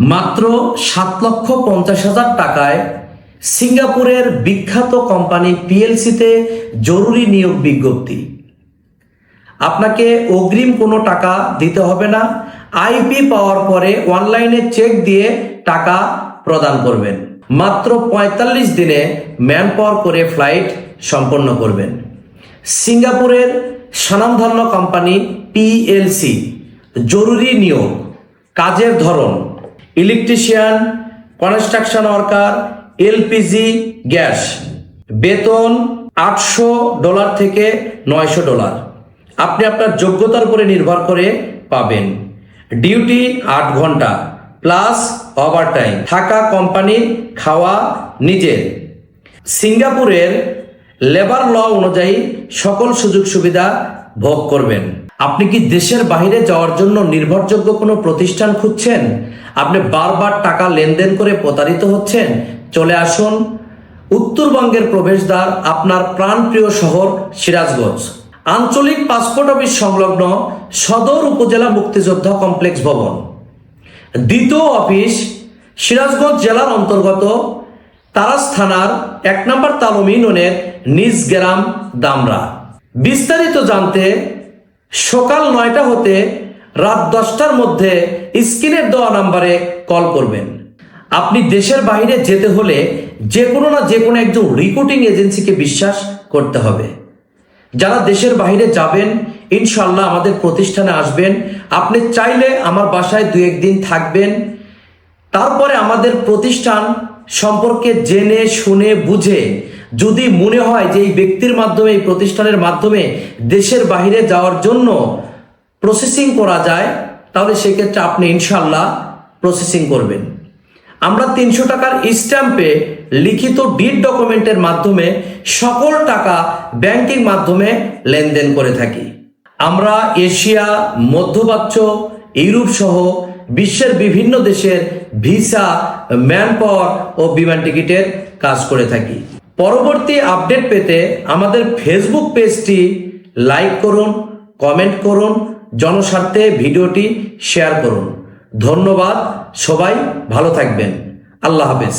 মাত্র সাত লক্ষ পঞ্চাশ হাজার টাকায় সিঙ্গাপুরের বিখ্যাত কোম্পানি পিএলসিতে জরুরি নিয়োগ বিজ্ঞপ্তি। আপনাকে অগ্রিম কোনো টাকা দিতে হবে না। আইপি পাওয়ার পরে অনলাইনে চেক দিয়ে টাকা প্রদান করবেন। মাত্র পঁয়তাল্লিশ দিনে ম্যান পাওয়ার করে ফ্লাইট সম্পন্ন করবেন। সিঙ্গাপুরের স্বনামধন্য কোম্পানি পিএলসি, জরুরি নিয়োগ, কাজের ধরন electrician, construction worker, LPG, gas. বেতন আটশো ডলার থেকে নয়শো ডলার। আপনি আপনার যোগ্যতার উপরে নির্ভর করে পাবেন। ডিউটি আট ঘণ্টা প্লাস ওভারটাইম। থাকা কোম্পানির খাওয়া নিজের। সিঙ্গাপুরের লেবার ল অনুযায়ী সকল সুযোগ সুবিধা ভোগ করবেন। আপনি কি দেশের বাইরে যাওয়ার জন্য নির্ভরযোগ্য কোনো প্রতিষ্ঠান খুঁজছেন? আপনি বারবার টাকা লেনদেন করে প্রতারিত হচ্ছেন? চলে আসুন উত্তরবঙ্গের প্রবেশদ্বার, আপনার প্রাণপ্রিয় শহর সিরাজগঞ্জ। আঞ্চলিক পাসপোর্ট অফিস সংলগ্ন সদর উপজেলা মুক্তিযোদ্ধা কমপ্লেক্স ভবন। দ্বিতীয় অফিস সিরাজগঞ্জ জেলার অন্তর্গত তারাস থানার এক নম্বর তালুম ইউনিয়নের নিজ গ্রাম দামরা। বিস্তারিত জানতে সকাল নয়টা হতে রাত দশটার মধ্যে স্ক্রিনের দেওয়া নাম্বারে কল করবেন। আপনি দেশের বাইরে যেতে হলে যে কোনো না যে কোনো একজন রিক্রুটিং এজেন্সিকে বিশ্বাস করতে হবে। যারা দেশের বাইরে যাবেন ইনশাল্লাহ আমাদের প্রতিষ্ঠানে আসবেন। আপনি চাইলে আমার বাসায় দু একদিন থাকবেন। তারপরে আমাদের প্রতিষ্ঠান সম্পর্কে জেনে, শুনে, বুঝে যদি মনে হয় যে এই ব্যক্তির মাধ্যমে, এই প্রতিষ্ঠানের মাধ্যমে দেশের বাইরে যাওয়ার জন্য প্রসেসিং করা যায়, তাহলে সেক্ষেত্রে আপনি ইনশাল্লাহ প্রসেসিং করবেন। আমরা তিনশো টাকার স্ট্যাম্পে লিখিত ডিড ডকুমেন্টের মাধ্যমে সকল টাকা ব্যাংকিং মাধ্যমে লেনদেন করে থাকি। আমরা এশিয়া, মধ্যপ্রাচ্য, ইউরোপ সহ বিশ্বের বিভিন্ন দেশের ভিসা ম্যান পাওয়ার ও বিমান টিকিটের কাজ করে থাকি। পরবর্তী আপডেট পেতে আমাদের ফেসবুক পেজটি লাইক করুন কমেন্ট করুন, জনস্বার্থে ভিডিওটি শেয়ার করুন। ধন্যবাদ, সবাই ভালো থাকবেন। আল্লাহ হাফেজ।